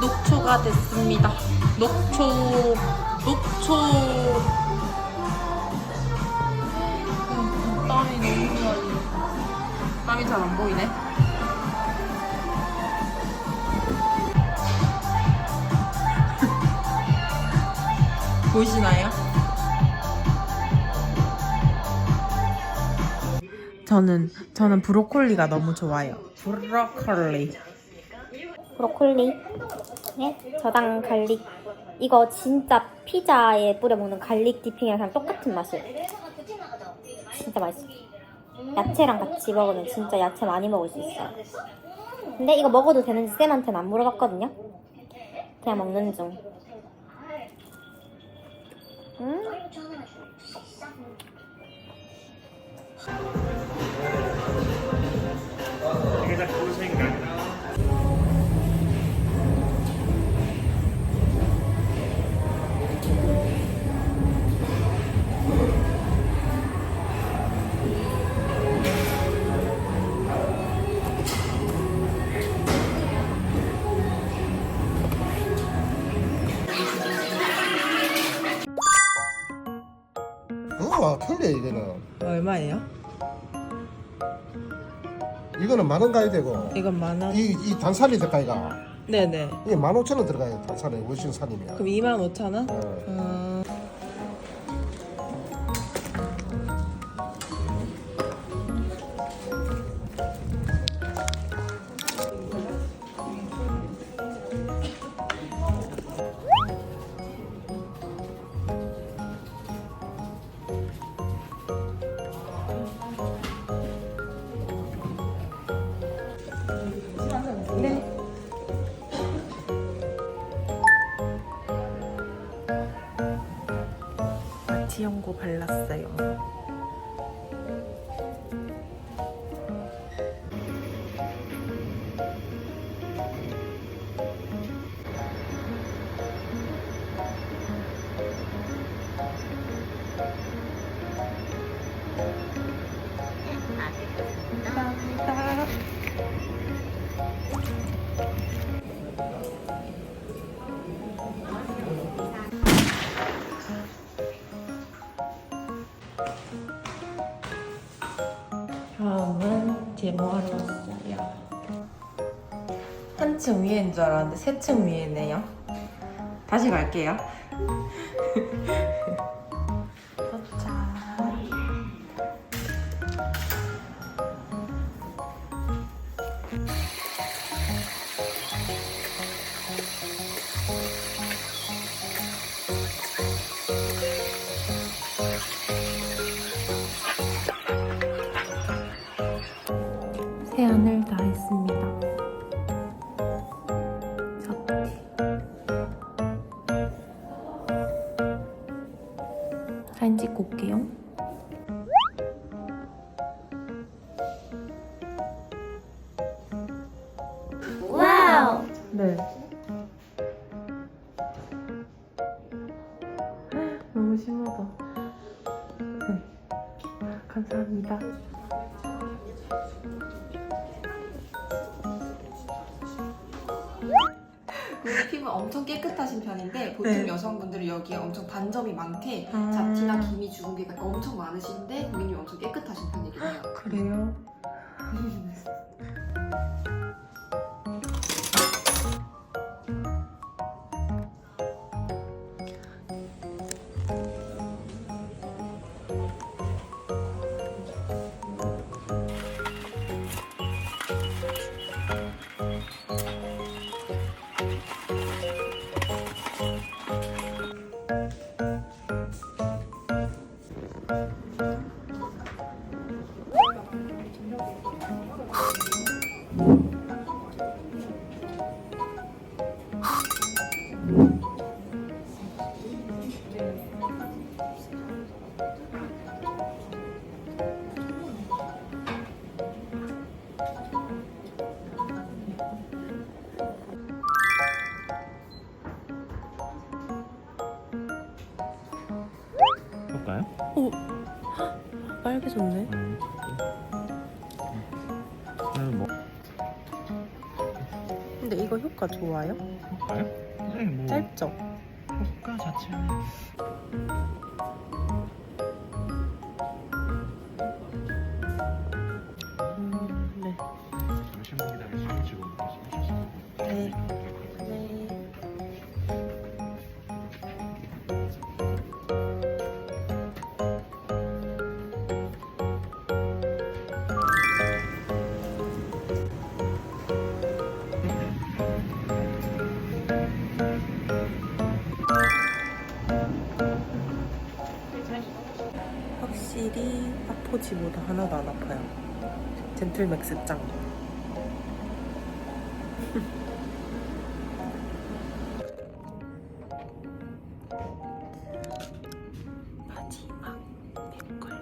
녹초가 됐습니다. 녹초, 녹초. 음, 땀이 너무 많이. 땀이 잘 안 보이네. 보이시나요? 저는 저는 브로콜리가 너무 좋아요. 브로콜리. 브로콜리, 네, 저당 갈릭. 이거 진짜 피자에 뿌려 먹는 갈릭 디핑이랑 똑같은 맛이에요. 진짜 맛있어. 야채랑 같이 먹으면 진짜 야채 많이 먹을 수 있어요. 근데 이거 먹어도 되는지 쌤한테는 안 물어봤거든요. 그냥 먹는 중. 음, 이게 다 고생각. 얼마예요? 이거는 만 원 가야 되고 이건 만 원. 이, 이 단살이 들어가니까 네네. 이게 만 오천 원 들어가요 단살에 월신 살이면. 그럼 2만 5천 원? 어. 음, 마티연고 발랐어요. 감사합니다. 다음은 제모하러 왔어요. 한 층 위에인 줄 알았는데 세 층 위에네요. 다시 갈게요. 세안을 다 했습니다. 잡티. 사진 올게요. 우리 피부 엄청 깨끗하신 편인데 보통 네. 여성분들은 여기에 엄청 반점이 많게 아. 잡티나 기미 주근깨가 엄청 많으신데 고객님 엄청 깨끗하신 편이긴 해요. 그래요? 볼까요? 어. 빨개졌네. 음. 음. 음, 뭐. 근데 이거 효과 좋아요? 볼까요? 네, 뭐. 짧죠? 효과 자체는 아포지보다 하나도 안 아파요. 젠틀맥스 짱. 마지막 앱걸리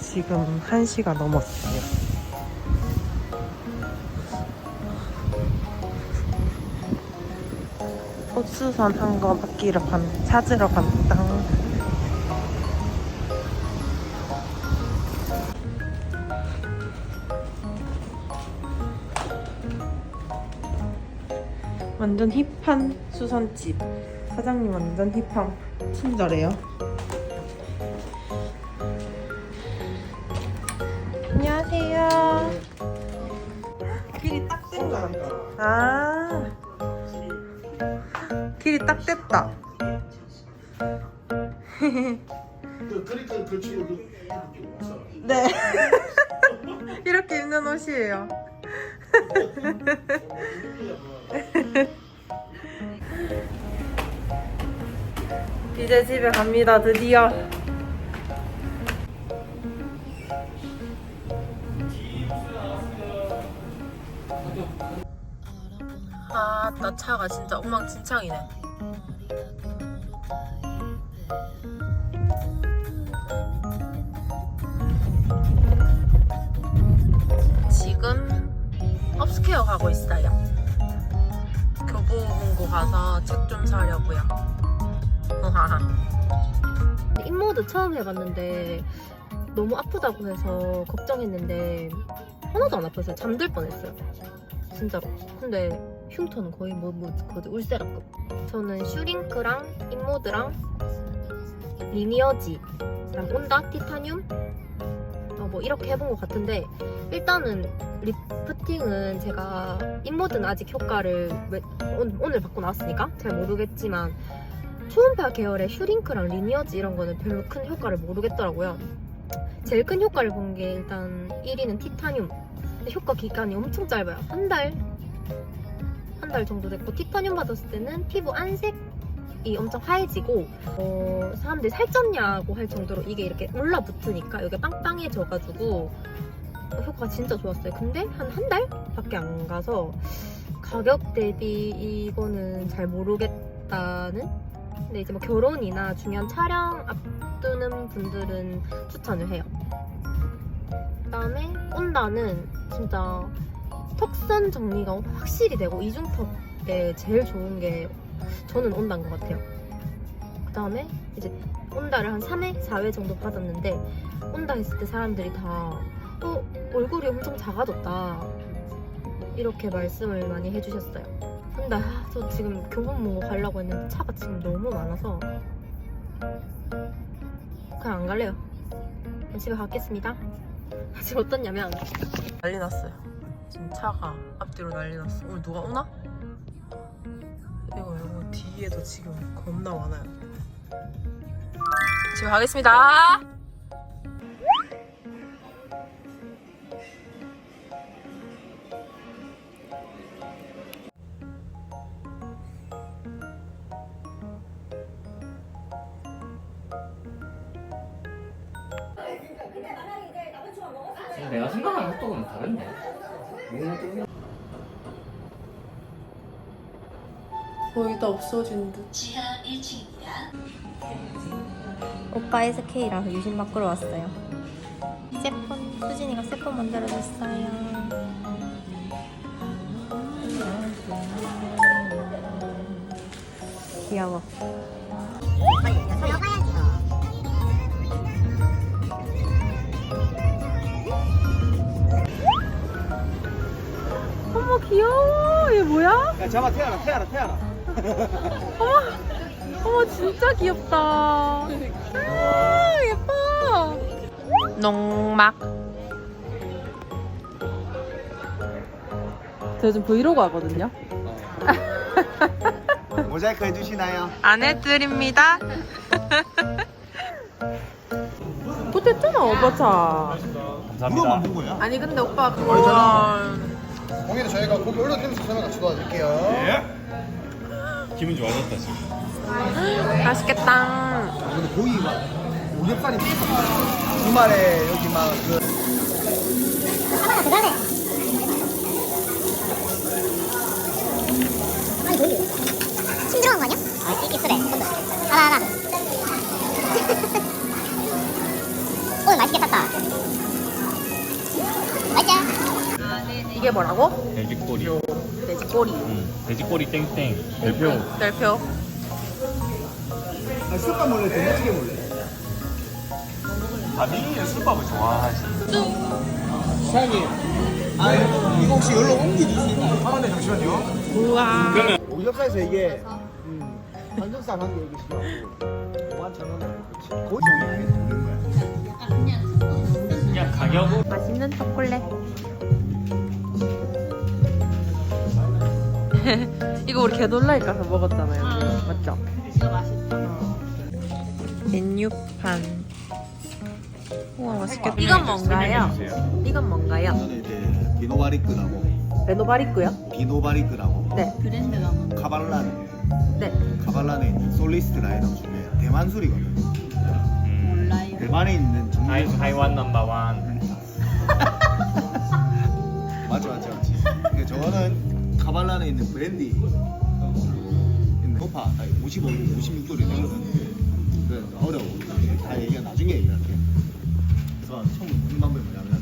지금 1시가 넘었어요 호수선 한거 맡기러 간, 찾으러 간다 완전 힙한 수선집. 사장님 완전 힙한 친절해요. 안녕하세요. 길이 딱 같아 아. 길이 딱 됐다. 그러니까 그 친구 네. 이렇게 입는 옷이에요 이제 집에 갑니다 드디어. 아나 차가 진짜 엉망진창이네 업스케어 가고 있어요 교보문고 가서 책 좀 사려고요 인모드 처음 해봤는데 너무 아프다고 해서 걱정했는데 하나도 안 아팠어요. 잠들 뻔했어요. 진짜로. 근데 흉터는 거의 뭐, 뭐 거의 울세라급. 저는 슈링크랑 인모드랑 리니어지, 그다음 온다, 티타늄 어, 뭐 이렇게 해본 것 같은데 일단은 리프팅은 제가 인모드는 아직 효과를 왜- 오- 오늘 받고 나왔으니까 잘 모르겠지만 초음파 계열의 슈링크랑 리니어지 이런 거는 별로 큰 효과를 모르겠더라고요. 제일 큰 효과를 본 게 일단 1위는 티타늄. 효과 기간이 엄청 짧아요. 한 달? 한 달 정도 됐고 티타늄 받았을 때는 피부 안색 이 엄청 하얘지고 어, 사람들이 살쪘냐고 할 정도로 이게 이렇게 올라붙으니까 여기 빵빵해져가지고 효과가 진짜 좋았어요. 근데 한 한 달밖에 안 가서 가격 대비 이거는 잘 모르겠다는 근데 이제 뭐 결혼이나 중요한 촬영 앞두는 분들은 추천을 해요. 그다음에 온다는 진짜 턱선 정리가 확실히 되고 이중턱에 제일 좋은 게 저는 온다인 것 같아요. 그 다음에 이제 온다를 한 3회, 4회 정도 받았는데 온다 했을 때 사람들이 다 어, 얼굴이 엄청 작아졌다. 이렇게 말씀을 많이 해주셨어요. 근데 아, 저 지금 교보문고 가려고 했는데 차가 지금 너무 많아서 그냥 안 갈래요. 집에 가겠습니다. 지금 어떻냐면 난리 났어요 지금 차가 앞뒤로 난리 났어 오늘 누가 오나? 뒤에도 지금 겁나 많아요 집에 가겠습니다 내가 생각한 핫도그는 다른데? 거의 다 없어진 듯 오빠 SK라서 유심 바꾸러 왔어요. 세폰 수진이가 세폰 만들어줬어요. 귀여워. 어머 귀여워. 얘 뭐야? 야 잡아 태어나 태어나 태어나 어머, 어머 진짜 귀엽다. 아 예뻐. 농막. 저 요즘 브이로그 하거든요. 모자이크 해주시나요? 안 해드립니다. 못했잖아 오빠 차. 누가 만든 거야? 아니 근데 오빠 그거 거기는 저희가 고기 올려드리면서 설명 같이 도와드릴게요 기분 좋아졌다 지금. 맛있겠다. 근데 고기가 오겹살이 주말에 여기 막그 들어간 거 아니야? 아, 이게 쓰래. 하나, 하나. 오늘 맛있게 탔다. 맛있지? 이게 뭐라고? 돼지꼬리. 돼지꼬리. 응. 돼지꼬리 땡땡. 대표. 별표. 아, 술밥 몰래 된장찌개 몰래 다들 술밥을 좋아하지. 사장님 아 이거 혹시 여기로 옮겨줄 수 있나요? 아, 네 잠시만요 우와. 오겹살에서 이게 음, 한정살 한개 여기 싫어하고 5만 천 원에 그렇지 고기 이게 되는 거야 그냥 가격은 맛있는 초콜릿. 이거 우리 개놀라이 가서 먹었잖아요. 맞죠? 이거 맛있다. 맨유판. 우와 맛있겠다. 이건 뭔가요? 이건 뭔가요? 이제 비노바리크라고 레노바리크요? 비노바리크라고 네. 카발란에 네. 카발란에 있는 솔리스트 라이더 중에 대만 술이거든 몰라요. 대만에 있는 종류 타이, 타이완 넘버원. 맞지 맞지 맞지 근데 저거는 카발란에 있는 브랜디. 소파 55, 56도리 되거든 어려워. 다 얘기가 나중에 얘기할게. 그래서 처음 먹는 방법이 뭐냐면